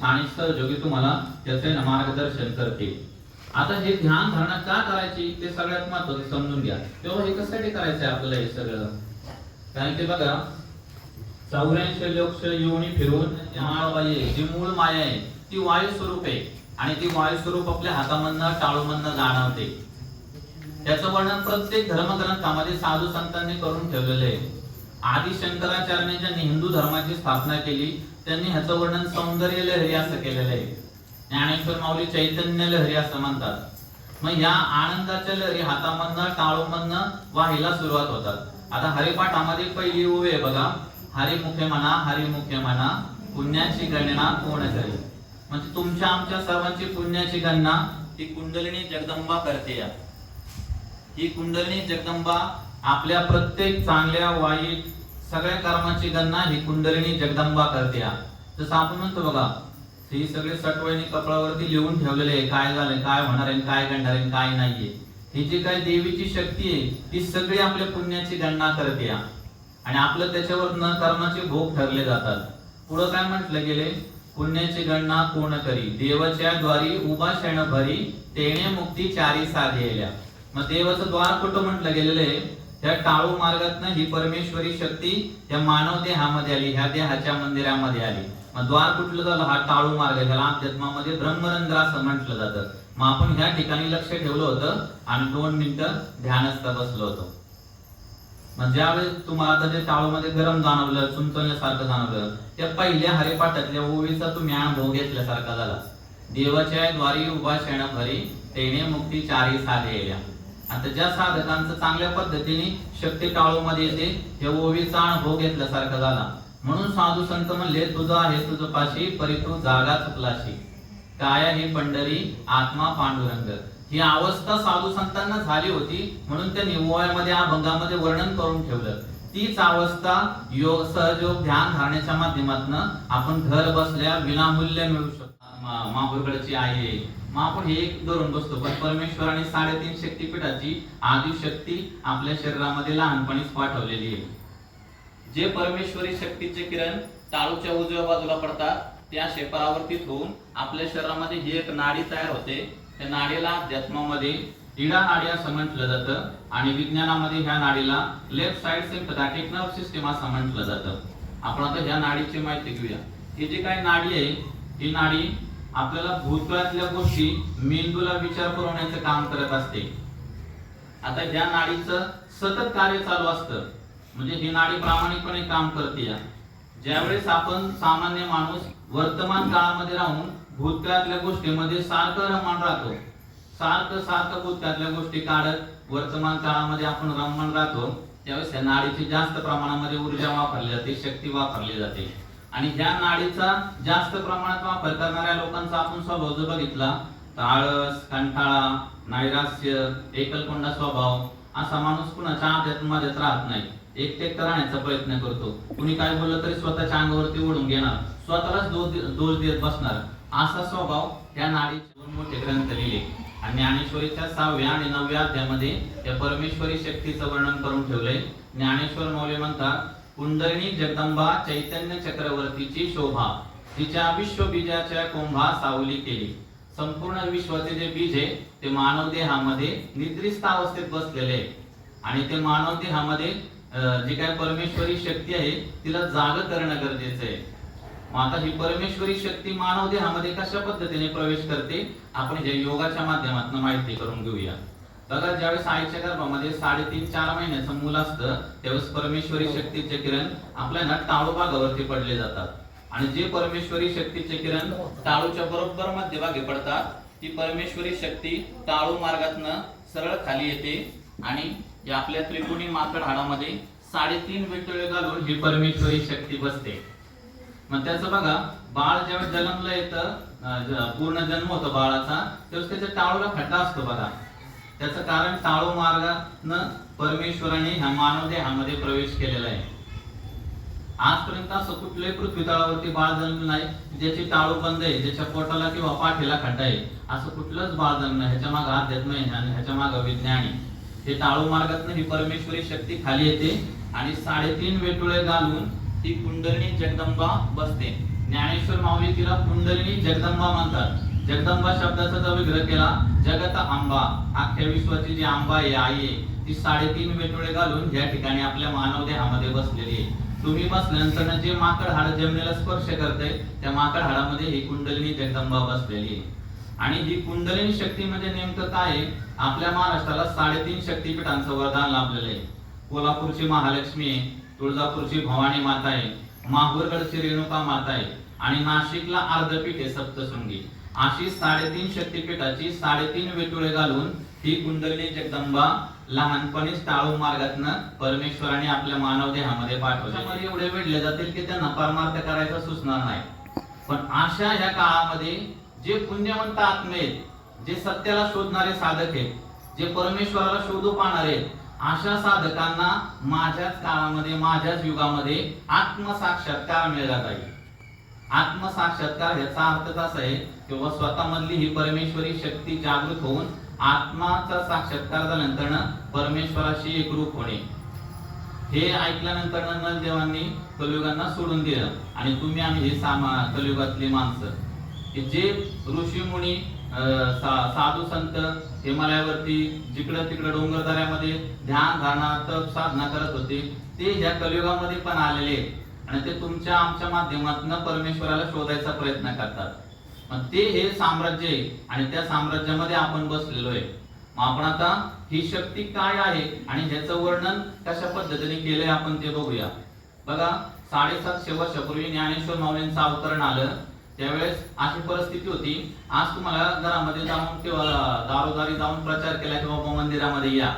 स्थानिक जोगी तुम्हाला त्याचे मार्गदर्शन करतील. आता हे ध्यान धारणा का करायची ते सगळ्यात महत्वाचं समजून घ्या. तेव्हा हे कशासाठी करायचं आहे आपल्याला हे सगळं? कारण की बघा चौऱ्याऐंशी लक्ष योनी फिरून माळबाई आहे, जी मूळ माया आहे ती वायू स्वरूप आहे. आणि ती वायू स्वरूप आपल्या हातामधनं टाळूमधनं जाणवते. त्याचं वर्णन प्रत्येक धर्मग्रंथामध्ये साधू संतांनी करून ठेवलेलं आहे. आदि शंकराचार्य ज्यांनी हिंदू धर्माची स्थापना केली त्यांनी ह्याचं वर्णन सौंदर्य लहरी असं केलेलं आहे. ज्ञानेश्वर माऊली चैतन्य लहरी असं म्हणतात. मग या आनंदाच्या लहरी हातामधनं टाळूमधनं वाहायला सुरुवात होतात. आता हरिपाठामध्ये पहिली ओवी आहे बघा. हरिमुखे म्हणा हरिमुखे म्हणा पुण्याची गणना कोण करेल म्हणजे तुमच्या आमच्या सर्वांची पुण्याची गणना ती कुंडलिनी जगदंबा करते या. ही कुंडलिनी जगदंबा आपल्या प्रत्येक चांगल्या वाईट सगळ्या कर्माची गणना ही कुंडलिनी जगदंबा करते जसं आपण म्हणतो बघा ही सगळे सटवळणी कपडावरती लिहून ठेवलेले आहे. काय झालंय काय होणार आहे काय घडणार आहे काय नाहीये. ही जी काय देवीची शक्ती आहे ती सगळी आपल्या पुण्याची गणना करते आणि आपलं त्याच्यावर न कर्माचे भोग ठरले जातात. पुढं काय म्हटलं गेले? पुण्याची गणना कोण करी? देवाच्या द्वारी उभा शेण भरी तेने मुक्ती चारी साधेल्या. मग देवाचं द्वार कुठं म्हटलं गेलेलं आहे? त्या टाळू मार्गात ही परमेश्वरी शक्ती त्या मानव देहामध्ये आली ह्या देहाच्या मंदिरामध्ये आली. मग द्वार कुठलं झालं? हा टाळू मार्ग. ह्याला अध्यात्मामध्ये ब्रह्मरंध्र असं म्हटलं जातं. मग आपण ह्या ठिकाणी लक्ष ठेवलं होतं आणि दोन मिनिटं ध्यानस्थ बसलो होतो. मग ज्यावेळेस तुम्हाला आता जे टाळूमध्ये गरम जाणवलं चुंचवल्यासारखं जाणवलं त्या पहिल्या हरिपाठातल्या ओवीचा तुम्ही अनुभव घेतल्यासारखा झाला. देवाच्या द्वारी उभा शेण भरी तेने मुक्ती चारी साधे येल्या. आता ज्या साधकांचं चांगल्या पद्धतीने शक्ती टाळूमध्ये येते त्या ओवीचा अनुभव हो घेतल्यासारखा झाला. म्हणून साधू संत म्हणले तुझं आहे तुझं पाशी परी तू जागा चुकलाशी. काया ही पंढरी? आत्मा पांडुरंग. ही अवस्था साधू संतांना झाली होती म्हणून त्यांनी ओव्यामध्ये अभंगामध्ये वर्णन करून ठेवलं. तीच अवस्था योग सहयोग ध्यान धारण्याच्या माध्यमातून आपण घर बसल्या विनामूल्य मिळू शकतो. माहूरगडची आई आहे. मग आपण हे एक धरून बसतो. पण परमेश्वराने साडेतीन शक्तीपीठाची आदिशक्ती आपल्या शरीरामध्ये लहानपणीच पाठवलेली आहे. जे परमेश्वरी शक्तीचे किरण टाळूच्या उजव्या बाजूला पडतात त्या शेपरावर्ती होऊन आपल्या शरीरामध्ये ही एक नाडी तयार होते. त्या नाडीला अध्यात्मामध्ये इडा नाडी असं म्हटलं जातं आणि विज्ञानामध्ये ह्या नाडीला left side sympathetic nerve system असं म्हटलं जातं. आपण आता ह्या नाडीची माहिती घेऊया. ही जी काही नाडी आहे ही नाडी आपल्याला भूतकाळातल्या गोष्टी मेंदूला विचार पुरवण्याचं काम करत असते. आता ज्या नाडीचं सतत कार्य चालू असतं म्हणजे ही नाडी प्रामाणिकपणे काम करते. या ज्यावेळेस आपण सामान्य माणूस वर्तमान काळामध्ये राहून भूतकाळातल्या गोष्टीमध्ये सारखं रमण राहतो सारखं सारखं भूतकाळातल्या गोष्टी काढत वर्तमान काळामध्ये आपण रमण राहतो त्यावेळेस या नाडीची जास्त प्रमाणामध्ये ऊर्जा वापरली जाते शक्ती वापरली जाते. आणि ह्या नाडीचा जास्त प्रमाणात वापर करणाऱ्या लोकांचा आपण स्वभाव जर बघितला तर आळस कंटाळा नैराश्य एकलकोंडा स्वभाव असा माणूस कुणाच्या अध्यात्मात राहत नाही. एकटेक राहण्याचा प्रयत्न करतो. कुणी काय बोललं तरी स्वतःच्या अंगावरती ओढून घेणार स्वतःलाच दोष देत बसणार. असा स्वभाव या नाडीचे दोन मोठे ग्रंथ लिहिले. आणि ज्ञानेश्वरीच्या सहाव्या आणि नवव्या अध्यामध्ये त्या परमेश्वरी शक्तीचं वर्णन करून ठेवलंय. ज्ञानेश्वर मौले म्हणतात कुंडलिनी जगदंबा चैतन्य चक्रवर्तीची शोभा. तिच्या विश्वबीजाच्या कुंभा सावली केली. संपूर्ण विश्वाचे जे बीज आहे ते मानव देहामध्ये निद्रिस्त अवस्थेत बसलेले आहे. आणि ते मानव देहामध्ये जी काय परमेश्वरी शक्ती आहे तिला जाग करणं गरजेचं आहे. मग आता ही परमेश्वरी शक्ती मानव देहामध्ये कशा पद्धतीने प्रवेश करते आपण हे योगाच्या माध्यमातून माहिती करून घेऊया. बघा ज्यावेळेस आईच्या गर्भामध्ये साडेतीन चार महिन्याचं मूल असतं त्यावेळेस परमेश्वरी शक्तीचे किरण आपल्या ना टाळू भागावरती पडले जातात. आणि जे परमेश्वरी शक्तीचे किरण टाळूच्या बरोबर मध्यभागी पडतात ती परमेश्वरी शक्ती टाळू मार्गातनं सरळ खाली येते आणि या आपल्या त्रिकोणी माकड हाडामध्ये साडेतीन विटळे घालून ही परमेश्वरी शक्ती बसते. मग त्याचं बघा बाळ ज्यावेळेस जन्मलं येतं पूर्ण जन्म होतो बाळाचा त्यावेळेस त्याच्या टाळूला खड्डा असतो बघा. त्याचं कारण टाळू मार्गानं परमेश्वराने ह्या मानव देहामध्ये प्रवेश केलेला आहे. आजपर्यंत असं कुठल्याही पृथ्वी तळावरती बाळ जन्म नाही ज्याची टाळू बंद आहे ज्याच्या पोटाला किंवा पाठीला खड्डा आहे असं कुठलंच बाळ जन्म नाही ह्याच्या मागे अध्यात्म आहे आणि ह्याच्या मागे विज्ञान आहे. ते टाळू मार्गातून ही परमेश्वरी शक्ती खाली येते आणि साडेतीन वेटुळे घालून ती कुंडलिनी जगदंबा बसते. ज्ञानेश्वर माऊली तिला कुंडलिनी जगदंबा म्हणतात. जगदंबा शब्दाचा जर विग्रह केला जगत आंबा अख्ख्या विश्वाची जी आंबा आहे आई आहे ती साडेतीन वेटोळे घालून या ठिकाणी आपल्या मानव देहामध्ये बसलेली आहे. तुम्ही बसल्यानंतर जे माकड हाड जमिनीला स्पर्श करते त्या माकड हाडामध्ये ही कुंडलिनी जगदंबा बसलेली आहे. आणि ही कुंडलिनी शक्ती म्हणजे नेमकं काय आपल्या महाराष्ट्राला साडेतीन शक्तीपीठांचं वरदान लाभलेलं आहे. कोल्हापूरची महालक्ष्मी आहे तुळजापूरची भवानी माता आहे माहूरगडची रेणुका माता आहे आणि नाशिकला अर्धपीठ आहे सप्तशृंगी. अशी साडेतीन शक्तीपीठाची साडेतीन वेतुळे घालून ही कुंडलिनी जगदंबा लहानपणीच टाळू मार्गातनं परमेश्वराने आपल्या मानव देहामध्ये पाठवले एवढे वेढले जातील की त्यांना परमार्थ करायचा सुचणार नाही. पण अशा या काळामध्ये जे पुण्यवंत आत्मे आहेत जे सत्याला शोधणारे साधक आहेत जे परमेश्वराला शोधू पाहणारे अशा साधकांना माझ्याच काळामध्ये माझ्याच युगामध्ये आत्मसाक्षात्कार मिळला जाईल आत्मसाक्षात्कार याचा अर्थ असा आहे किंवा स्वतःमधली ही परमेश्वरी शक्ती जागृत होऊन आत्माचा साक्षात्कार झाल्यानंतर परमेश्वराशी एकरूप होणे हे ऐकल्यानंतर नलदेवांनी कलियुगांना सोडून दिलं आणि तुम्ही आम्ही हे सामा कलियुगातली माणसं की जे ऋषी मुनी अं, सा- साधू संत हिमालयावरती जिकडं तिकडं डोंगरदऱ्यामध्ये ध्यान धारणा तप साधना करत होते ते ह्या कलियुगामध्ये पण आलेले आहेत. आणि ते तुमच्या आमच्या माध्यमातून परमेश्वराला शोधायचा प्रयत्न करतात. मग ते हे साम्राज्य आहे आणि त्या साम्राज्यामध्ये आपण बसलेलो आहे. मग आपण आता ही शक्ती काय आहे आणि ह्याचं वर्णन कशा पद्धतीने केलंय आपण ते बघूया. बघा साडेसातशे वर्षापूर्वी ज्ञानेश्वर माऊलींचं अवतरण आलं. त्यावेळेस अशी परिस्थिती होती. आज तुम्हाला घरामध्ये जाऊन किंवा दारोदारी जाऊन प्रचार केला किंवा बाबा मंदिरामध्ये या.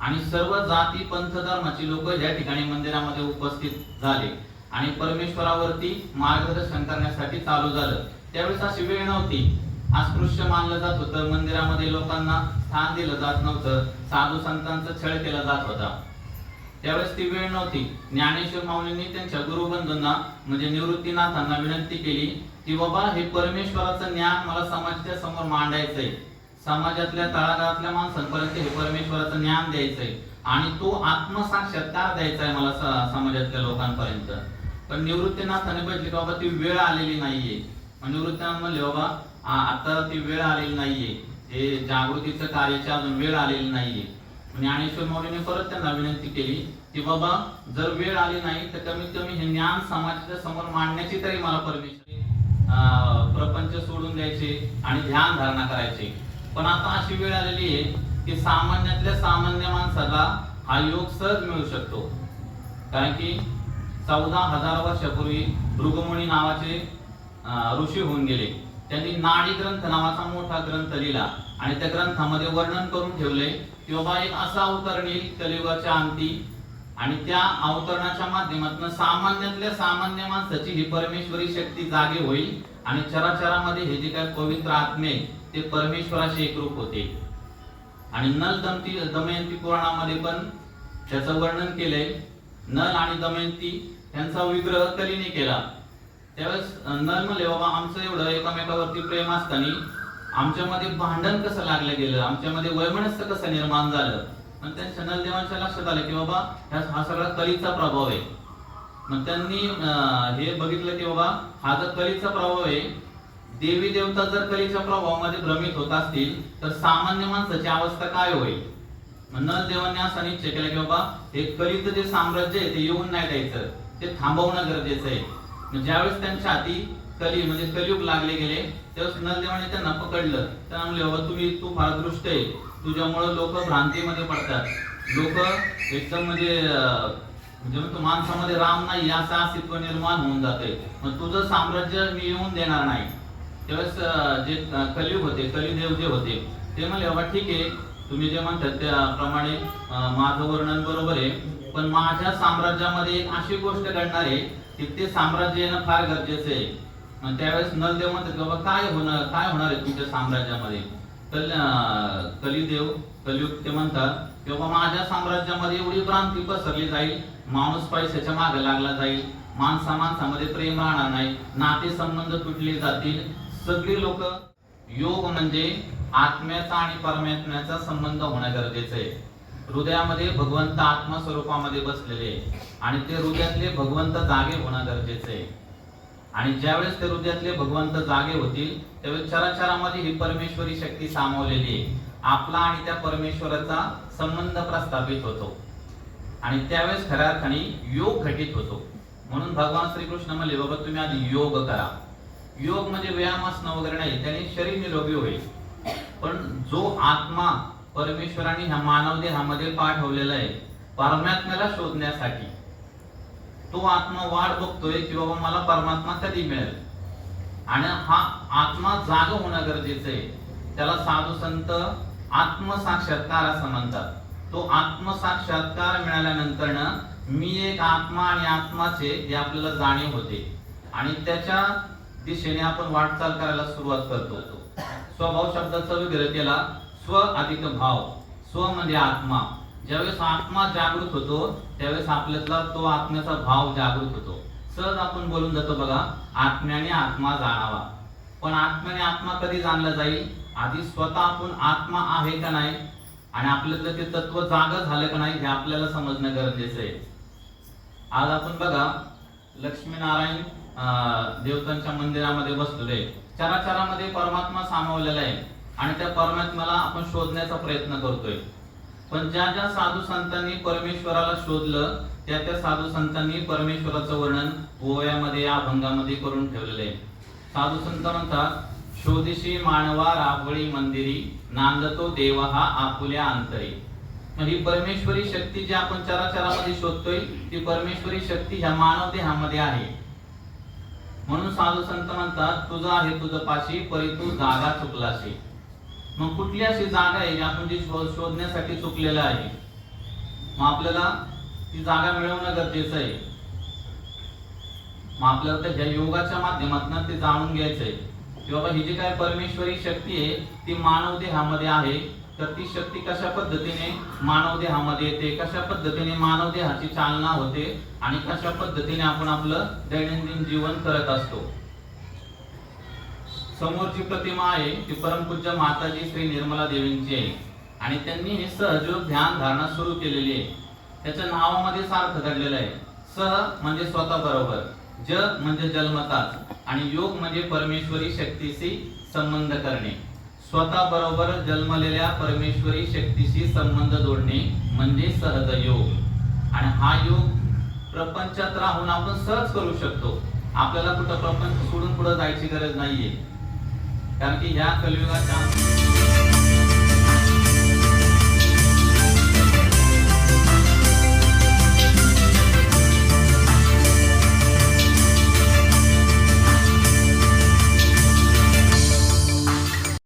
आणि सर्व जाती पंथ धर्माची लोक या ठिकाणी मंदिरामध्ये उपस्थित झाले. आणि परमेश्वरावरती मार्गदर्शन करण्यासाठी चालू झालं. त्यावेळेस अशी वेळ नव्हती. अस्पृश्य मानलं जात होतं. मंदिरामध्ये लोकांना स्थान दिलं जात नव्हतं. साधू संतांचा छळ केला जात होता. त्यावेळेस ती वेळ नव्हती. ज्ञानेश्वर माऊलींनी त्यांच्या गुरुबंधूंना म्हणजे निवृत्तीनाथांना विनंती केली की बाबा हे परमेश्वराचं ज्ञान मला समाजाच्या समोर मांडायचंय. समाजातल्या तळागाळातल्या माणसांपर्यंत हे परमेश्वराचं ज्ञान द्यायचंय. आणि तो आत्मसाक्षात्कार द्यायचा आहे मला समाजातल्या लोकांपर्यंत. पण निवृत्तीनाथाने बघितली की बाबा ती वेळ आलेली नाहीये. निवृत्तीनाथ म्हणले बाबा आता ती वेळ आलेली नाहीये. हे जागृतीचं कार्याची अजून वेळ आलेली नाहीये. ज्ञानेश्वर मौलीने परत त्यांना विनंती केली की बाबा जर वेळ आली नाही तर कमीत कमी हे ज्ञान समाजाच्या समोर मांडण्याची तरी मला परमेश्वर प्रपंच सोडून द्यायचे आणि ध्यान धारणा करायचे. पण आता अशी वेळ आलेली आहे की सामान्यातल्या सामान्य माणसाला हा योग सहज मिळू शकतो. कारण की चौदा हजार वर्षापूर्वी भृगमुनी नावाचे ऋषी होऊन गेले. त्यांनी नाडी ग्रंथ नावाचा मोठा ग्रंथ लिहिला आणि त्या ग्रंथामध्ये वर्णन करून ठेवले की बाबा एक असा अवतरण येईल कलियुगाच्या अंती आणि त्या अवतरणाच्या माध्यमातून सामान्यातल्या सामान्य माणसाची ही परमेश्वरी शक्ती जागे होईल आणि चराचरामध्ये हे जे काही पवित्र आत्मे ते परमेश्वराशी एकरूप होते. आणि नल दमती दमयंती पुराणामध्ये पण त्याचं वर्णन केलंय. नल आणि दमयंती त्यांचा विग्रह कलीने केला. त्यावेळेस नल म्हणले बाबा आमचं एवढं एकामेकावरती प्रेम असताना आमच्यामध्ये भांडण कसं लागलं गेलं? आमच्यामध्ये वैमनस्य कसं निर्माण झालं? मग त्यांच्या नलदेवांच्या लक्षात आलं की बाबा ह्या हा सगळा कलीचा प्रभाव आहे. मग त्यांनी हे बघितलं की बाबा हा जर कलीचा प्रभाव आहे देवी देवता जर कलीच्या प्रभावामध्ये भ्रमित होत असतील तर सामान्य माणसाची अवस्था काय होईल? मग नलदेवांनी असा निश्चय केला की बाबा हे कलीचं जे साम्राज्य आहे ते येऊन नाही द्यायचं. ते थांबवणं गरजेचं आहे. मग ज्यावेळेस त्यांच्या हाती कली म्हणजे कलियुग लागले गेले त्यावेळेस नलदेवाने त्यांना पकडलं. त्यांना म्हणले बाबा तुम्ही तू फार दृष्ट आहे. तुझ्यामुळे लोक भ्रांतीमध्ये पडतात. लोक एकदम म्हणजे म्हणजे म्हणतो माणसामध्ये राम नाही असं अस्तित्व निर्माण होऊन जाते मग तुझं साम्राज्य मी येऊन देणार नाही. त्यावेळेस जे कलियुग होते कलिदेव जे होते ते म्हणले बाबा ठीक आहे. तुम्ही जे म्हणतात त्याप्रमाणे माझं वर्णन बरोबर आहे. पण माझ्या साम्राज्यामध्ये एक अशी गोष्ट घडणार आहे की ते साम्राज्य येणं फार गरजेचं आहे. त्यावेळेस नलदेव म्हणतात की बाबा काय होणार काय होणार आहे तुमच्या साम्राज्यामध्ये? कल कलिदेव कलियुग ते म्हणतात की बाबा माझ्या साम्राज्यामध्ये एवढी क्रांती पसरली जाईल माणूस पैशाच्या मागे लागला जाईल माणसा माणसामध्ये प्रेम राहणार नाही नाते संबंध तुटले जातील सगळी लोक योग म्हणजे आत्म्याचा आणि परमात्म्याचा संबंध होणं गरजेचं आहे. हृदयामध्ये भगवंत आत्मा स्वरूपामध्ये बसलेले आणि ते हृदयातले भगवंत जागे होणं गरजेचं आहे. आणि ज्यावेळेस ते हृदयातले भगवंत जागे होतील त्यावेळेस चराचरामध्ये ही परमेश्वरी शक्ती सामावलेली आहे. आपला आणि त्या परमेश्वराचा संबंध प्रस्थापित होतो. आणि त्यावेळेस खऱ्या अर्थाने योग घटित होतो. म्हणून भगवान श्रीकृष्ण म्हणले बाबा तुम्ही आधी योग करा. योग म्हणजे व्यायाम असणं वगैरे नाही त्याने शरीर निरोगी होईल. पण जो आत्मा परमेश्वराने ह्या मानव देहामध्ये पाठवलेला आहे परमात्म्याला शोधण्यासाठी तो आत्मा वाट बघतोय की बाबा मला परमात्मा कधी मिळेल? आणि हा आत्मा जाग होणं गरजेचं आहे. त्याला साधू संत आत्मसाक्षात्कार असं म्हणतात. तो आत्मसाक्षात्कार मिळाल्यानंतर मी एक आत्मा आणि आत्माचे हे आपल्याला जाणीव होते. आणि त्याच्या दिशेने आपण वाटचाल करायला सुरुवात करतो. स्वभाव शब्दाचा विग्रह केला स्व अधिक भाव स्व म्हणजे आत्मा. ज्यावेळेस आत्मा जागृत होतो त्यावेळेस आपल्यातला तो आत्म्याचा भाव जागृत होतो. सहज आपण बोलून जातो बघा आत्म्याने आत्मा जाणावा. पण आत्म्याने आत्मा कधी जाणला जाईल? आधी स्वतः आपण आत्मा आहे का नाही? आणि आपल्यातलं ते तत्व जागा झालं का नाही हे आपल्याला समजणं गरजेचं आहे. आज आपण बघा लक्ष्मीनारायण देवतांच्या मंदिरामध्ये बसलेले चराचरामध्ये परमात्मा सामावलेला आहे. आणि त्या परमात्म्याला आपण शोधण्याचा प्रयत्न करतोय. पण ज्या ज्या साधू संतांनी परमेश्वराला शोधलं त्या त्या साधू संतांनी परमेश्वराचं वर्णन ओव्यामध्ये अभंगामध्ये करून ठेवलेलं आहे. साधू संत म्हणतात शोधिशी मानवा रावळी मंदिरी नांदतो देव हा आपुल्या अंतरी. म्हणजे परमेश्वरी शक्ती जी आपण चराचरामध्ये शोधतोय ती परमेश्वरी शक्ती ह्या मानव देहामध्ये आहे. म्हणून साधू संत म्हणतात तुझं आहे तुझं पाशी परी तू जागा चुकलाशी. मग कुठली अशी जागा आहे जी आपण जी शोधण्यासाठी चुकलेलं आहे? मग आपल्याला ती जागा मिळवणं गरजेचं आहे. मग आपल्याला त्या ह्या योगाच्या माध्यमातून ते जाणून घ्यायचंय की बाबा ही जी काय परमेश्वरी शक्ती आहे ती मानव देहामध्ये आहे. तर ती शक्ती कशा पद्धतीने मानव देहामध्ये येते कशा पद्धतीने मानव देहाची चालना होते आणि कशा पद्धतीने आपण आपलं दैनंदिन जीवन करत असतो? समोरची प्रतिमा आहे ती परमपूज्य माताजी श्री निर्मला देवींची आहे. आणि त्यांनी हे सहजयोग ध्यान धारणा सुरू केलेली आहे. त्याच्या नावामध्ये सार्थ घडलेलं आहे. सह म्हणजे स्वतः बरोबर ज म्हणजे जन्मताच आणि योग म्हणजे परमेश्वरी शक्तीशी संबंध करणे. स्वतः बरोबर जन्मलेल्या परमेश्वरी शक्तीशी संबंध जोडणे म्हणजे सहज योग. आणि हा योग प्रपंचात राहून आपण सहज करू शकतो. आपल्याला कुठं प्रपंच सोडून पुढे जायची गरज नाहीये. कारण की ह्या कलियुगाच्या